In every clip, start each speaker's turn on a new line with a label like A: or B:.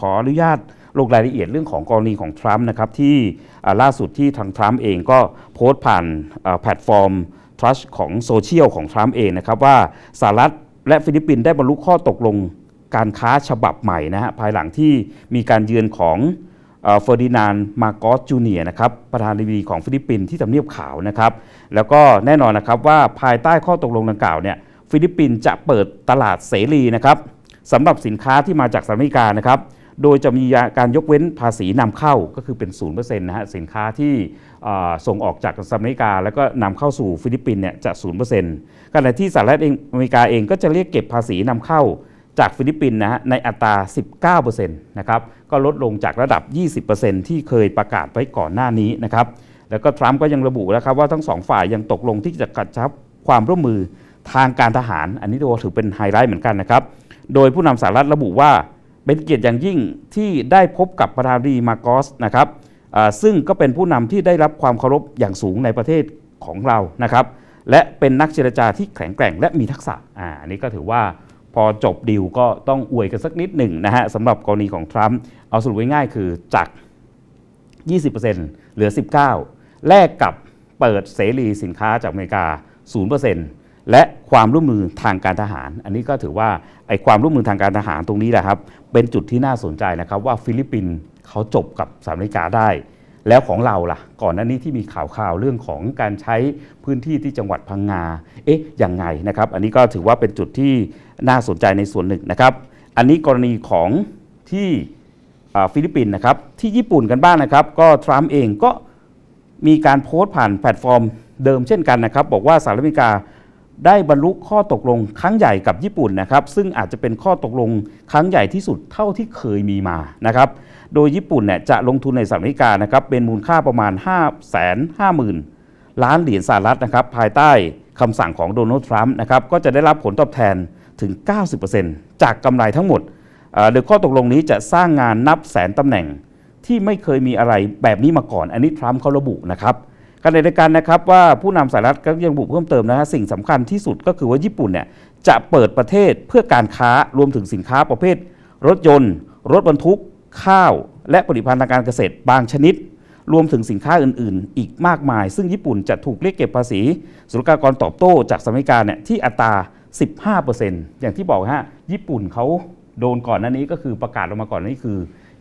A: ขออนุญาตลงรายละเอียดเรื่องของกรณีของทรัมป์นะครับ ที่ล่าสุดที่ทางทรัมป์เองก็โพสต์ผ่านแพลตฟอร์มทรัชของโซเชียลของทรัมป์เองนะครับ ว่าสหรัฐและฟิลิปปินส์ได้บรรลุข้อตกลงการค้าฉบับใหม่นะฮะภายหลังที่มีการเยือนของเฟอร์ดินานมาโกสจูเนียนะครับประธานาธิบดีของฟิลิปปินส์ที่ทำเนียบขาวนะครับ แล้วก็แน่นอนนะครับว่าภายใต้ข้อตกลงดังกล่าวเนี่ยฟิลิปปินส์จะเปิดตลาดเสรีนะครับสำหรับสินค้าที่มาจากสหรัฐอเมริกานะครับ โดยจะมีการยกเว้นภาษีนำเข้าก็คือเป็น 0%นะฮะสินค้าที่ส่งออกจากสหรัฐอเมริกา แล้วก็นำเข้าสู่ฟิลิปปินส์เนี่ยจะ 0%ขณะที่สหรัฐอเมริกาเองก็จะเรียกเก็บภาษีนำเข้าจากฟิลิปปินส์นะฮะในอัตรา 19%นะครับก็ลดลงจากระดับ 20%ที่เคยประกาศไว้ก่อนหน้านี้นะครับแล้วก็ทรัมป์ก็ยังระบุนะครับว่าทั้งสองฝ่ายยังตกลงที่จะกระชับความร่วมมือทางการทหาร อันนี้ถือเป็นไฮไลท์เหมือนกันนะครับ โดยผู้นำสหรัฐระบุว่า เป็นเกียรติอย่างยิ่งที่ได้พบกับประธานาธิบดีมาโกสนะครับซึ่งก็เป็นผู้นำที่ได้รับความเคารพอย่างสูงในประเทศของเรานะครับ และเป็นนักเจรจาที่แข็งแกร่งและมีทักษะอ่านี้ก็ถือว่าพอจบดีลก็ต้องอวยกันสักนิดหนึ่งนะฮะสำหรับกรณีของทรัมป์เอาสรุปง่ายๆคือจาก 20%เหลือ 19 แลกกับเปิดเสรีสินค้าจากอเมริกา 0% และความร่วมมือทางการทหาร อันนี้ก็ถือว่าไอ้ความร่วมมือทางการทหารตรงนี้แหละครับ เป็นจุดที่น่าสนใจนะครับว่าฟิลิปปินส์เขาจบกับสหรัฐอเมริกาได้ แล้วของเราล่ะ ก่อนหน้านี้ที่มีข่าวข่าวเรื่องของการใช้พื้นที่ที่จังหวัดพังงา เอ๊ะยังไงนะครับ อันนี้ก็ถือว่าเป็นจุดที่น่าสนใจในส่วนหนึ่งนะครับ อันนี้กรณีของที่ฟิลิปปินส์นะครับที่ญี่ปุ่นกันบ้างนะครับ ก็ทรัมป์เองก็มีการโพสต์ผ่านแพลตฟอร์มเดิมเช่นกันนะครับ บอกว่าสหรัฐอเมริกา ได้บรรลุข้อตกลงครั้งใหญ่กับญี่ปุ่นนะครับ ซึ่งอาจจะเป็นข้อตกลงครั้งใหญ่ที่สุดเท่าที่เคยมีมานะครับ โดยญี่ปุ่นเนี่ยจะลงทุนในสหรัฐอเมริกานะครับเป็นมูลค่าประมาณ 5 5 0 0 0 0 ล้านเหรียญสหรัฐนะครับภายใต้คำสั่งของโดนัลด์ทรัมป์นะครับก็จะได้รับผลตอบแทนถึง 90%จากกำไรทั้งหมดเอ่อโดยข้อตกลงนี้จะสร้างงานนับแสนตำแหน่งที่ไม่เคยมีอะไรแบบนี้มาก่อน อันนี้ทรัมป์เขาระบุนะครับ ขณะเดียวกันนะครับว่าผู้นำสหรัฐก็ยังบุเพิ่มเติมนะฮะสิ่งสำคัญที่สุดก็คือว่าญี่ปุ่นเนี่ยจะเปิดประเทศเพื่อการค้ารวมถึงสินค้าประเภท รถยนต์ รถบรรทุก ข้าว และผลิตภัณฑ์ทางการเกษตรบางชนิด รวมถึงสินค้าอื่น ๆ อีกมากมาย ซึ่งญี่ปุ่นจะถูกเรียกเก็บภาษีศุลกากรตอบโต้จากสหรัฐอเมริกาเนี่ยที่อัตรา 15%อย่างที่บอกฮะญี่ปุ่นเขาโดนก่อนหน้านี้ก็คือประกาศออกมาก่อนนี้คือ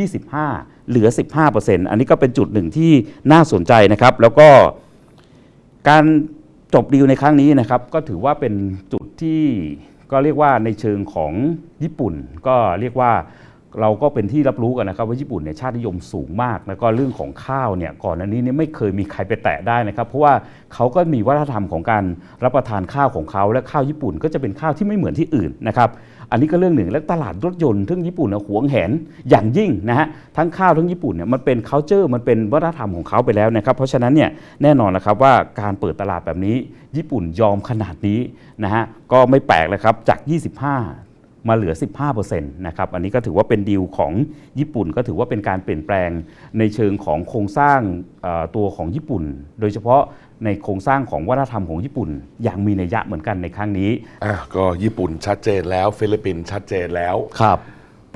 A: 25 เหลือ 15%อันนี้ก็เป็นจุดหนึ่งที่น่าสนใจนะครับ แล้วก็การจบดีลในครั้งนี้นะครับ ก็ถือว่าเป็นจุดที่ก็เรียกว่าในเชิงของญี่ปุ่น ก็เรียกว่า เราก็เป็นที่รับรู้กันนะครับว่าญี่ปุ่นเนี่ยชาตินิยมสูงมาก แล้วก็เรื่องของข้าวเนี่ยก่อนหน้านี้เนี่ยไม่เคยมีใครไปแตะได้นะครับ เพราะว่าเขาก็มีวัฒนธรรมของการรับประทานข้าวของเขาและข้าวญี่ปุ่นก็จะเป็นข้าวที่ไม่เหมือนที่อื่นนะครับอันนี้ก็เรื่องหนึ่งและตลาดรถยนต์ทั้งญี่ปุ่นนะหวงแหนอย่างยิ่งนะฮะทั้งข้าวทั้งญี่ปุ่นเนี่ยมันเป็น c u เจอร์มันเป็นวัฒนธรรมของเขาไปแล้วนะครับ เพราะฉะนั้นเนี่ยแน่นอนนะครับว่าการเปิดตลาดแบบนี้ ญี่ปุ่นยอมขนาดนี้นะฮะก็ไม่แปลกเลยครับจาก 25 มาเหลือ 15%นะครับ อันนี้ก็ถือว่าเป็นดีลของญี่ปุ่น ก็ถือว่าเป็นการเปลี่ยนแปลงในเชิงของโครงสร้างเอ่อตัวของญี่ปุ่น โดยเฉพาะในโครงสร้างของวัฒนธรรมของญี่ปุ่น อย่างมีนัยยะเหมือนกันในครั้งนี้
B: อะก็ญี่ปุ่นชัดเจนแล้ว ฟิลิปปินส์ชัดเจนแล้ว
A: ครับ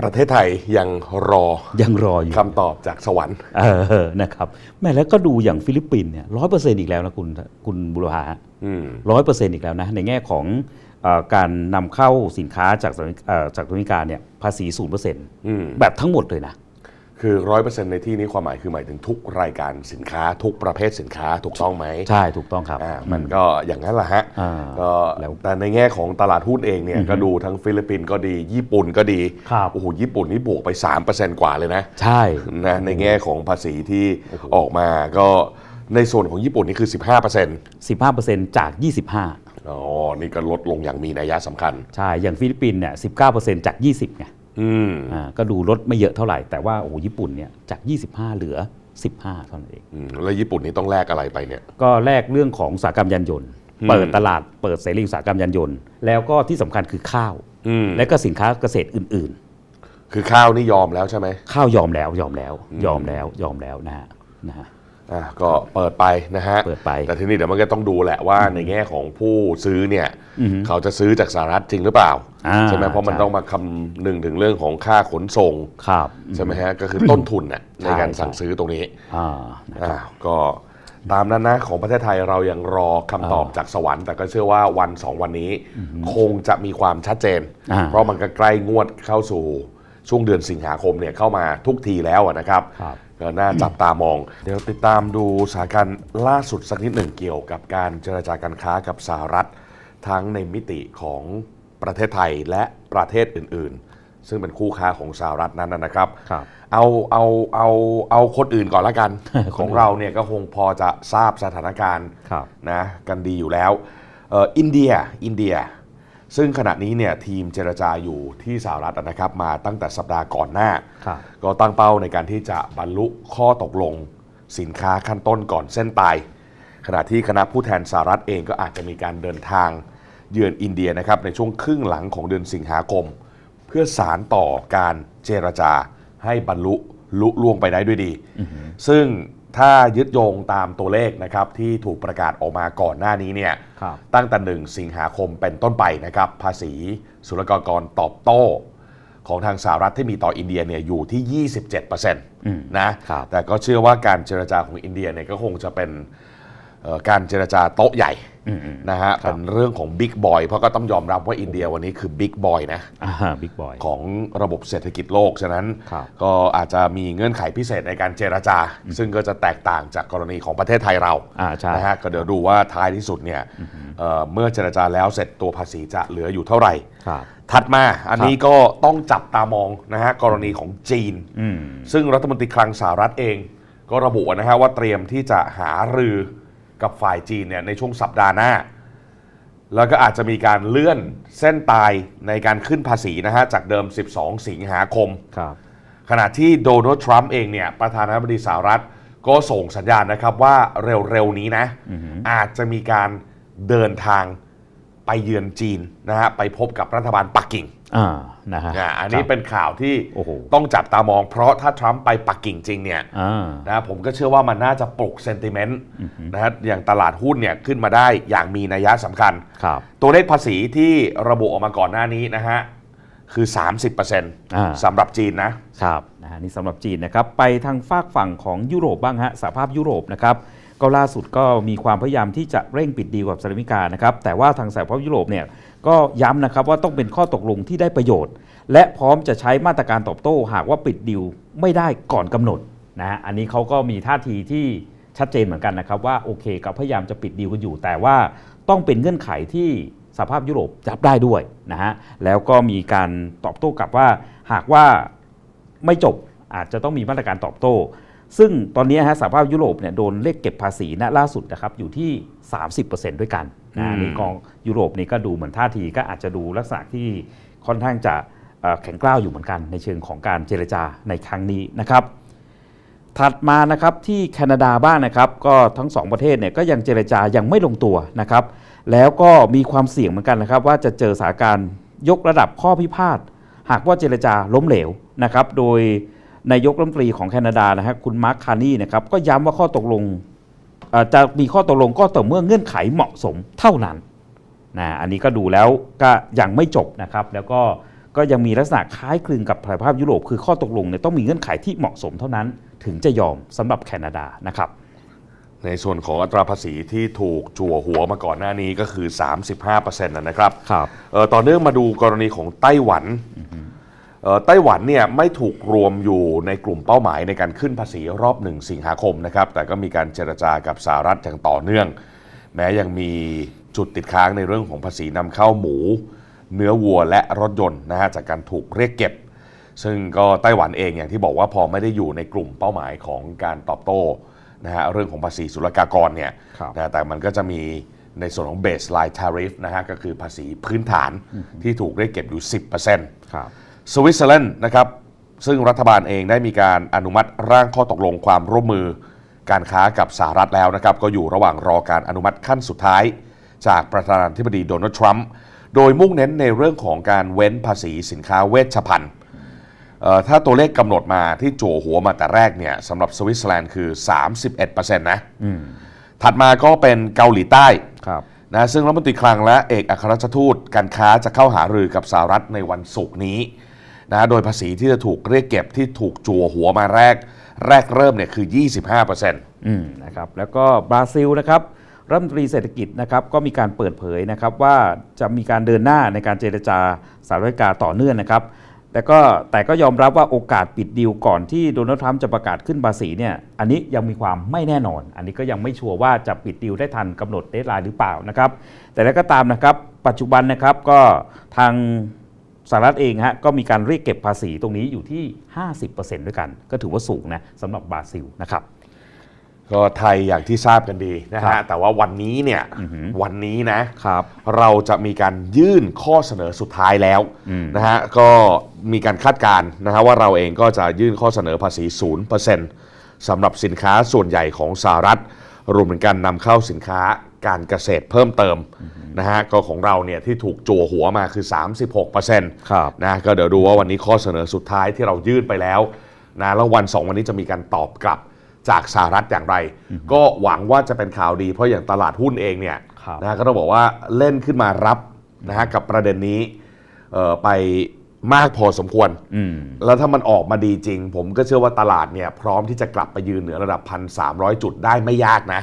B: ประเทศไทยยังรอ
A: ยังรออยู่
B: คำตอบจากสวรรค์
A: เออนะครับแม่แล้วก็ดูอย่างฟิลิปปินส์เนี่ยร้อยเปอร์เซ็นต์อีกแล้วนะคุณคุณบุรพา
B: อืม
A: ร้อยเปอร์เซ็นต์อีกแล้วนะในแง่ของเออ การนำเข้าสินค้าจากสหรัฐเอ่อจากอเมริกาเนี่ยภาษีศูนย์เปอร์เซ็นต์
B: อืม
A: แบบทั้งหมดเลยนะ
B: คือร้อยเปอร์เซ็นต์ในที่นี้ความหมายคือหมายถึงทุกรายการสินค้าทุกประเภทสินค้าถูกต้องไหม
A: ใช่ถูกต้องครับ
B: อ่ามันก็อย่างนั้นแหละฮะ
A: อ่า
B: ก็
A: แล้ว
B: แต่ในแง่ของตลาดหุ้นเองเนี่ยก็ดูทั้งฟิลิปปินส์ก็ดีญี่ปุ่นก็ดี
A: ครับ
B: โอ้โหญี่ปุ่นนี่บวกไป 3%กว่าเลยนะ
A: ใช่
B: นะในแง่ของภาษีที่ออกมาก็ในส่วนของญี่ปุ่นนี่คือ 15%
A: 15%จาก 25
B: อ๋อ นี่ก็ลดลงอย่างมีนัยสำคัญ
A: ใช่ อย่างฟิลิปปินส์เนี่ย 19%จาก 20ไง
B: อืม
A: อ่าก็ดูลดไม่เยอะเท่าไหร่ แต่ว่าโอ้โหญี่ปุ่นเนี่ยจาก 25 เหลือ 15 เท่านั้นเอง
B: อืมแล้วญี่ปุ่นนี่ต้องแลกอะไรไปเนี่ย
A: ก็แลกเรื่องของอุตสาหกรรมยานยนต์
B: อืม
A: เปิดตลาดเปิดเสรีอุตสาหกรรมยานยนต์ แล้วก็ที่สำคัญคือข้าว
B: อืม
A: และก็สินค้าเกษตรอื่น
B: คือข้าวนี่ยอมแล้วใช่ไหม
A: ๆ ข้าวยอมแล้วยอมแล้วยอมแล้วยอมแล้วนะฮะนะฮะ
B: อะก็เปิดไปนะฮะ
A: เปิดไป
B: แต่ทีนี้เดี๋ยวมันก็ต้องดูแหละว่าในแง่ของผู้ซื้อเนี่ยเขาจะซื้อจากสหรัฐจริงหรือเปล่า
A: อ่า
B: ใช่ไหมเพราะมัน
A: ใช่
B: ต้องมาคำนึงถึงเรื่องของค่าขนส่ง
A: ครับ
B: ใช่ไหมฮะก็คือต้นทุนน่ะในการ
A: ใช่
B: สั่งซื้อตรงนี้
A: อ่านะ
B: อ่าก็ตามนั้นนะของประเทศไทยเรายังรอคำตอบจากสวรรค์ แต่ก็เชื่อว่าวันสองวันนี้ คงจะมีความชัดเจน
A: อ่า
B: เพราะมันก็ใกล้งวดเข้าสู่ช่วงเดือนสิงหาคมเนี่ยเข้ามาทุกทีแล้วอะนะครับ
A: ครับ
B: ก็น่าจับตามอง เดี๋ยวติดตามดูสถานการณ์ล่าสุดสักนิดหนึ่งเกี่ยวกับการเจรจาการค้ากับสหรัฐ ทั้งในมิติของประเทศไทยและประเทศอื่น ๆ ซึ่งเป็นคู่ค้าของสหรัฐนั้นนะนะครับ
A: ครับ
B: เอาเอาเอาเอาคนอื่นก่อนละกัน
A: คนอื่น
B: ของเราเนี่ยก็คงพอจะทราบสถานการณ์
A: ครับ
B: นะกันดีอยู่แล้วเอ่ออินเดียอินเดีย ซึ่งขณะนี้เนี่ยทีมเจรจาอยู่ที่สหรัฐนะครับมาตั้งแต่สัปดาห์ก่อนหน้า
A: ครับ
B: ก็ตั้งเป้าในการที่จะบรรลุข้อตกลงสินค้าขั้นต้นก่อนเส้นตาย ขณะที่คณะผู้แทนสหรัฐเองก็อาจจะมีการเดินทางเยือนอินเดียนะครับในช่วงครึ่งหลังของเดือนสิงหาคม เพื่อสารต่อการเจรจาให้บรรลุลุล่วงไปได้ด้วยดี ซึ่ง ถ้ายึดโยงตามตัวเลขนะครับที่ถูกประกาศออกมาก่อนหน้านี้เนี่ย
A: ครับ
B: ตั้งแต่1สิงหาคมเป็นต้นไปนะครับภาษีศุลกากรตอบโต้ของทางสหรัฐที่มีต่ออินเดียเนี่ยอยู่ที่ 27%นะครับแต่ก็เชื่อว่าการเจรจาของอินเดียเนี่ยก็คงจะเป็นเอ่อ การเจรจาโต๊ะใหญ่นะฮะเป็นเรื่องของบิ๊กบอยเพราะก็ต้องยอมรับว่าอินเดียวันนี้คือบิ๊กบอยนะ
A: อ่าบิ๊กบอย
B: ของระบบเศรษฐกิจโลก ฉะนั้น
A: ครับ
B: ก็อาจจะมีเงื่อนไขพิเศษในการเจรจา ซึ่งก็จะแตกต่างจากกรณีของประเทศไทยเรา
A: อ่าใช่
B: นะฮะก็เดี๋ยวดูว่าท้ายที่สุดเนี่ยเอ่อเมื่อเจรจาแล้วเสร็จตัวภาษีจะเหลืออยู่เท่าไหร่
A: ครับ
B: ถัดมาอันนี้ก็ต้องจับตามองนะฮะกรณีของจีน
A: อืม
B: ซึ่งรัฐมนตรีคลังสหรัฐเอง ก็ระบุนะฮะว่าเตรียมที่จะหารือ กับฝ่ายจีนเนี่ยในช่วงสัปดาห์หน้า แล้วก็อาจจะมีการเลื่อนเส้นตายในการขึ้นภาษีนะฮะจากเดิม 12 สิงหาคม
A: ครับ
B: ขณะที่โดนัลด์ทรัมป์เองเนี่ยประธานาธิบดีสหรัฐ ก็ส่งสัญญาณนะครับว่าเร็วๆนี้นะ อาจจะมีการเดินทาง ไปเยือนจีนนะฮะไปพบกับรัฐบาลปักกิ่ง
A: อ่านะฮะ
B: อ่าอันนี้เป็นข่าวที่
A: โอ้โห
B: ต้องจับตามอง เพราะถ้าทรัมป์ไปปักกิ่งจริงเนี่ย
A: อ่า
B: นะผมก็เชื่อว่ามันน่าจะปลุกเซนติเมนต์นะฮะอย่างตลาดหุ้นเนี่ยขึ้นมาได้อย่างมีนัยสำคัญ
A: ครับ
B: ตัวเลขภาษีที่ระบุออกมาก่อนหน้านี้นะฮะ คือ30%สำหรับจีนนะ
A: ครับนะฮะนี่สำหรับจีนนะครับ ไปทางฝากฝั่งของยุโรปบ้างฮะสหภาพยุโรปนะครับ ก็ล่าสุดก็มีความพยายามที่จะเร่งปิดดีลกับสหรัฐอเมริกานะครับแต่ว่าทางสหภาพยุโรปเนี่ยก็ย้ำนะครับว่าต้องเป็นข้อตกลงที่ได้ประโยชน์ และพร้อมจะใช้มาตรการตอบโต้ หากว่าปิดดีลไม่ได้ก่อนกำหนดนะฮะอันนี้เขาก็มีท่าทีที่ชัดเจนเหมือนกันนะครับว่าโอเคก็พยายามจะปิดดีลกันอยู่ แต่ว่าต้องเป็นเงื่อนไขที่สภาพยุโรปรับได้ด้วยนะฮะแล้วก็มีการตอบโต้กลับว่า หากว่าไม่จบอาจจะต้องมีมาตรการตอบโต้ ซึ่งตอนนี้ฮะสหภาพยุโรปเนี่ยโดนเลขเก็บภาษีณล่าสุดนะครับอยู่ที่ 30%ด้วยกันนะ
B: อืม
A: นี่กองยุโรปนี่ก็ดูเหมือนท่าทีก็อาจจะดูลักษณะที่ค่อนข้างจะเอ่อแข็งกร้าวอยู่เหมือนกัน ในเชิงของการเจรจาในครั้งนี้นะครับ ถัดมานะครับที่แคนาดาบ้างนะครับ ก็ทั้งสองประเทศเนี่ยก็ยังเจรจายังไม่ลงตัวนะครับ แล้วก็มีความเสี่ยงเหมือนกันนะครับ ว่าจะเจอสถานการณ์ยกระดับข้อพิพาทหากว่าเจรจาล้มเหลวนะครับ โดย นายกรัฐมนตรีของแคนาดานะฮะคุณมาร์คคาร์นีนะครับก็ย้ำว่าข้อตกลงเอ่อจะมีข้อตกลงก็ต่อเมื่อเงื่อนไขเหมาะสมเท่านั้นนะอันนี้ก็ดูแล้วก็ยังไม่จบนะครับ แล้วก็ก็ยังมีลักษณะคล้ายคลึงกับสหภาพยุโรป คือข้อตกลงเนี่ยต้องมีเงื่อนไขที่เหมาะสมเท่านั้น ถึงจะยอมสำหรับแคนาดานะครับ
B: ในส่วนของอัตราภาษีที่ถูกจั่วหัวมาก่อนหน้านี้ก็คือ 35%นะนะครับ
A: ครับ
B: เอ่อต่อเนื่องมาดูกรณีของไต้หวันเอ่อ ไต้หวันเนี่ยไม่ถูกรวมอยู่ในกลุ่มเป้าหมายในการขึ้นภาษีรอบหนึ่งสิงหาคมนะครับแต่ก็มีการเจรจากับสหรัฐอย่างต่อเนื่อง แม้ยังมีจุดติดค้างในเรื่องของภาษีนำเข้าหมู เนื้อวัวและรถยนต์นะฮะจากการถูกเรียกเก็บ ซึ่งก็ไต้หวันเองอย่างที่บอกว่าพอไม่ได้อยู่ในกลุ่มเป้าหมายของการตอบโต้นะฮะเรื่องของภาษีศุลกากรเนี่ย
A: ครับ
B: นะแต่มันก็จะมีในส่วนของ baseline tariff นะฮะก็คือภาษีพื้นฐานที่ถูกเรียกเก็บอยู่ 10%
A: ครับ
B: สวิตเซอร์แลนด์นะครับซึ่งรัฐบาลเองได้มีการอนุมัติร่างข้อตกลงความร่วมมือ การค้ากับสหรัฐแล้วนะครับก็อยู่ระหว่างรอการอนุมัติขั้นสุดท้าย จากประธานาธิบดีโดนัลด์ทรัมป์โดยมุ่งเน้นในเรื่องของการเว้นภาษีสินค้าเวชภัณฑ์เอ่อถ้าตัวเลขกำหนดมาที่จั่วหัวมาแต่แรกเนี่ยสำหรับสวิตเซอร์แลนด์คือ 31%นะ
A: อืม
B: ถัดมาก็เป็นเกาหลีใต้
A: ครับ
B: นะซึ่งรัฐมนตรีคลังและเอกอัครราชทูตการค้าจะเข้าหารือกับสหรัฐในวันศุกร์นี้ นะโดยภาษีที่จะถูกเรียกเก็บที่ถูกจั่วหัวมาแรก แรกเริ่มเนี่ยคือ 25%
A: อืมนะครับแล้วก็บราซิลนะครับรัฐมนตรีเศรษฐกิจนะครับก็มีการเปิดเผยนะครับว่าจะมีการเดินหน้าในการเจรจาสหรัฐอเมริกาต่อเนื่องนะครับ แต่ก็แต่ก็ยอมรับว่าโอกาสปิดดีลก่อนที่โดนัลด์ทรัมป์จะประกาศขึ้นภาษีเนี่ยอันนี้ยังมีความไม่แน่นอน อันนี้ก็ยังไม่ชัวร์ว่าจะปิดดีลได้ทันกำหนดเดทไลน์หรือเปล่านะครับ แต่แล้วก็ตามนะครับปัจจุบันนะครับก็ทาง สหรัฐเองฮะก็มีการเรียกเก็บภาษีตรงนี้อยู่ที่ 50%ด้วยกัน ก็ถือว่าสูงนะสำหรับบราซิลนะครับ
B: ก็ไทยอย่างที่ทราบกันดีนะ
A: ครั
B: ฮะ
A: บ
B: แต่ว่าวันนี้เนี่ยวันนี้นะ
A: ครับ
B: เราจะมีการยื่นข้อเสนอสุดท้ายแล้วนะฮะก็มีการคาดการณ์นะฮะว่าเราเองก็จะยื่นข้อเสนอภาษี 0%สำหรับสินค้าส่วนใหญ่ของสหรัฐ รวมถึงการนำเข้าสินค้าการเกษตรเพิ่มเติมนะฮะก็ของเราเนี่ยที่ถูกจั่วหัวมาคือ 36%
A: ครับ
B: นะก็เดี๋ยวดูว่าวันนี้ข้อเสนอสุดท้ายที่เรายื่นไปแล้วนะแล้ววันสองวันนี้จะมีการตอบกลับจากสหรัฐอย่างไร ก็หวังว่าจะเป็นข่าวดีเพราะอย่างตลาดหุ้นเองเนี่ย
A: ครับ
B: นะก็ต้องบอกว่าเล่นขึ้นมารับนะฮะกับประเด็นนี้เอ่อไป มากพอสมควร
A: อืม
B: แล้วถ้ามันออกมาดีจริง ผมก็เชื่อว่าตลาดเนี่ย พร้อมที่จะกลับไปยืนเหนือระดับ 1,300 จุดได้ไม่ยากนะ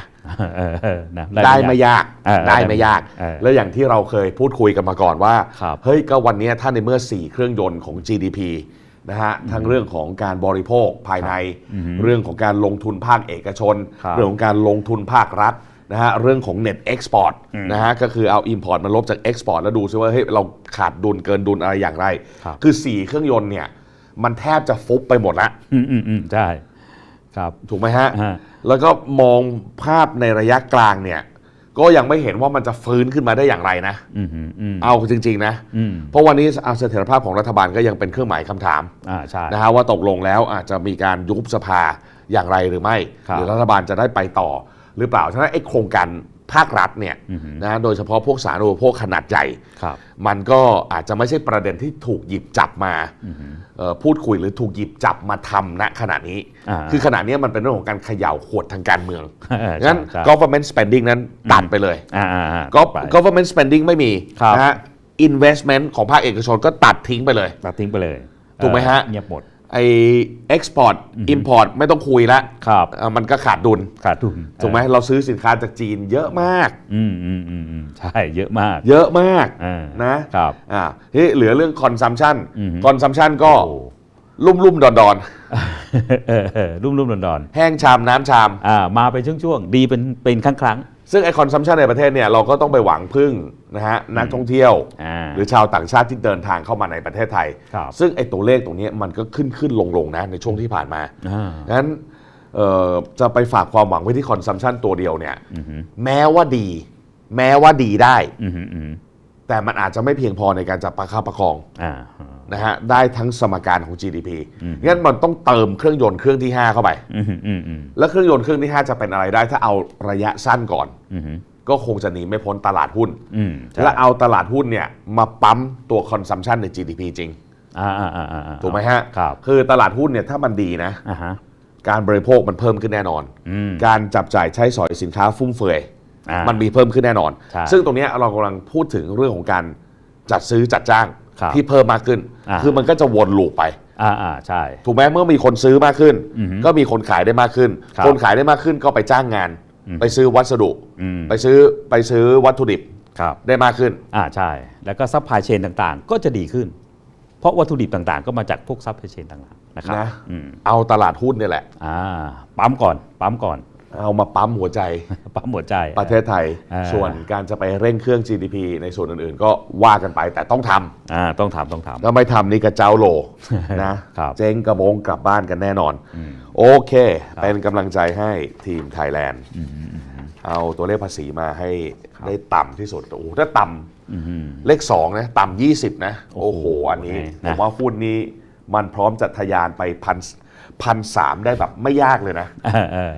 A: เออเออนะ
B: ได้ไม่ยาก
A: เออ
B: ได้ไม่ยาก
A: เออ
B: แล้วอย่างที่เราเคยพูดคุยกันมาก่อนว่า
A: ครับ
B: เฮ้ยก็วันนี้ถ้าในเมื่อ 4 เครื่องยนต์ของ GDP นะฮะทั้งเรื่องของการบริโภคภายใน เรื่องของการลงทุนภาคเอกชน
A: ครับ
B: เรื่องของการลงทุนภาครัฐ นะฮะเรื่องของ Net Export นะฮะก็คือเอา Import มาลบจาก Export แล้วดูซิว่าเฮ้ยเราขาดดุลเกินดุลอะไรอย่างไร
A: ครับ
B: คือ 4 เครื่องยนต์เนี่ยมันแทบจะฟุบไปหมดแล้ว
A: อืมอืมอืมใช่ครับ
B: ถูกไหมฮะ
A: ฮะ
B: แล้วก็มองภาพในระยะกลางเนี่ย ก็ยังไม่เห็นว่ามันจะฟื้นขึ้นมาได้อย่างไรนะ
A: อืมอืมอืม
B: เอาจริง ๆ นะ
A: อืม
B: เพราะวันนี้อาเสถียรภาพของรัฐบาลก็ยังเป็นเครื่องหมายคำถาม
A: อ่าใช่
B: นะฮะว่าตกลงแล้วอาจจะมีการยุบสภาอย่างไรหรือไม่
A: ครับ
B: หรือรัฐบาลจะได้ไปต่อ หรือเปล่าฉะนั้นไอ้โครงการภาครัฐเนี่ยนะโดยเฉพาะพวกสาธารณูปโภคขนาดใหญ่
A: ครับ
B: มันก็อาจจะไม่ใช่ประเด็นที่ถูกหยิบจับมาเอ่อพูดคุยหรือถูกหยิบจับมาทำณขณะนี้
A: อ่า
B: คือขณะนี้มันเป็นเรื่องของการเขย่าขวดทางการเมือง
A: เออใช่
B: งั้น
A: ใช่
B: government spending นั้นตัดไปเลย
A: อ่าอ่าอ่า
B: ก็
A: ไป
B: government spending ไม่มี
A: ครับ
B: นะฮะ investment ของภาคเอกชนก็ตัดทิ้งไปเลย
A: ตัดทิ้งไปเลย
B: ถูกไหมฮะ
A: เออเงียบหมด
B: ไอ export import ไม่ต้องคุยละ
A: ครับ
B: เอ่อมันก็ขาดดุล
A: ขาดทุน
B: ถูกไหมเราซื้อสินค้าจากจีนเยอะมาก
A: อืมอืมอืมอืมใช่เยอะมาก
B: เยอะมาก
A: อ่า
B: นะครับ อ่าที่เหลือเรื่อง consumption
A: อือฮึ
B: consumption ก็
A: โอ้
B: ลุ่มลุ่มๆดอนดอน
A: เออเออรุ่มรุ่มดอนดอน
B: ๆแห้งชามน้ำชาม
A: ๆอ่ามาเป็นช่วงๆ ดีเป็นเป็นครั้งครั้ง
B: ซึ่งไอ consumption ในประเทศเนี่ยเราก็ต้องไปหวังพึ่งนะฮะนักท่องเที่ยว
A: อ่า
B: หรือชาวต่างชาติที่เดินทางเข้ามาในประเทศไทย
A: ครับ
B: ซึ่งไอ้ตัวเลขตรงเนี้ยมันก็ขึ้นขึ้นลงลงนะในช่วงที่ผ่านมา
A: อ่า
B: งั้นเอ่อจะไปฝากความหวังไว้ที่ consumption ตัวเดียวเนี่ย
A: อือหือ
B: แม้ว่าดี แม้ว่าดีได้
A: อือหืออือหือ
B: แต่มันอาจจะไม่เพียงพอในการจับประคับประคอง
A: อ่า
B: นะฮะได้ทั้งสมการของ GDP งั้นมันต้องเติมเครื่องยนต์เครื่องที่ 5 เข้าไป
A: อือหืออือหือ
B: แล้วเครื่องยนต์เครื่องที่ 5 จะเป็นอะไรได้ถ้าเอาระยะสั้นก่อน
A: อือหือ
B: ก็คงจะหนีไม่พ้นตลาดหุ้น
A: อืมใช่
B: และเอาตลาดหุ้นเนี่ยมาปั๊มตัว consumption ใน GDP จริง
A: อ่าอ่าอ่าอ่า
B: ถูกไหมฮะ
A: ครับ
B: คือตลาดหุ้นเนี่ยถ้ามันดีนะ
A: อ่าฮะ
B: การบริโภคมันเพิ่มขึ้นแน่นอน
A: อืม
B: การจับจ่ายใช้สอยสินค้าฟุ่มเฟือย
A: อ่า
B: มันมีเพิ่มขึ้นแน่นอน
A: ใช่
B: ซึ่งตรงเนี้ยเรากำลังพูดถึงเรื่องของการจัดซื้อจัดจ้าง
A: ครับ
B: ที่เพิ่มมากขึ้น
A: อ่า
B: คือมันก็จะวนลูปไป
A: อ่าอ่าใช่
B: ถูกไหมเมื่อมีคนซื้อมากขึ้น
A: อือฮึ
B: ก็มีคนขายได้มากขึ้น
A: ครับ
B: คนขายได้มากขึ้นก็ไปจ้างงานไปซื้อวัสดุ
A: อืม
B: ไปซื้อไปซื้อวัตถุดิบ
A: ครับ
B: ได้มากขึ้น
A: อ่าใช่ แล้วก็ซัพพลายเชนต่างๆ ก็จะดีขึ้น เพราะวัตถุดิบต่างๆ ก็มาจากพวกซัพพลายเชนต่างๆนะครับ
B: นะ
A: อืม
B: เอาตลาดหุ้นเนี่ยแหละ
A: อ่าปั๊มก่อนปั๊มก่อน
B: เอามาปั๊มหัวใจ
A: ปั๊มหัวใจ
B: ประเทศไทย
A: อ่า
B: ส่วนการจะไปเร่งเครื่อง GDP ในส่วนอื่นๆ ก็ว่ากันไปแต่ต้องทำ
A: อ่าต้องทำต้องทำ
B: ถ้าไม่ทำนี่กระเจ้าโหล นะ ครับ เจ๊งกระโมงกลับบ้านกันแน่นอน โอเค เป็นกำลังใจให้ทีมไทยแลนด์ เอาตัวเลขภาษีมาให้ได้ต่ำที่สุด โอ้โหถ้าต่ำเลขสองนะ ต่ำยี่สิบนะ โอ้โห อันนี้
A: นะ
B: ผมว่าหุ้นนี้มันพร้อมจะทะยานไปพันพันสามได้แบบไม่ยากเลยนะ
A: เออเออ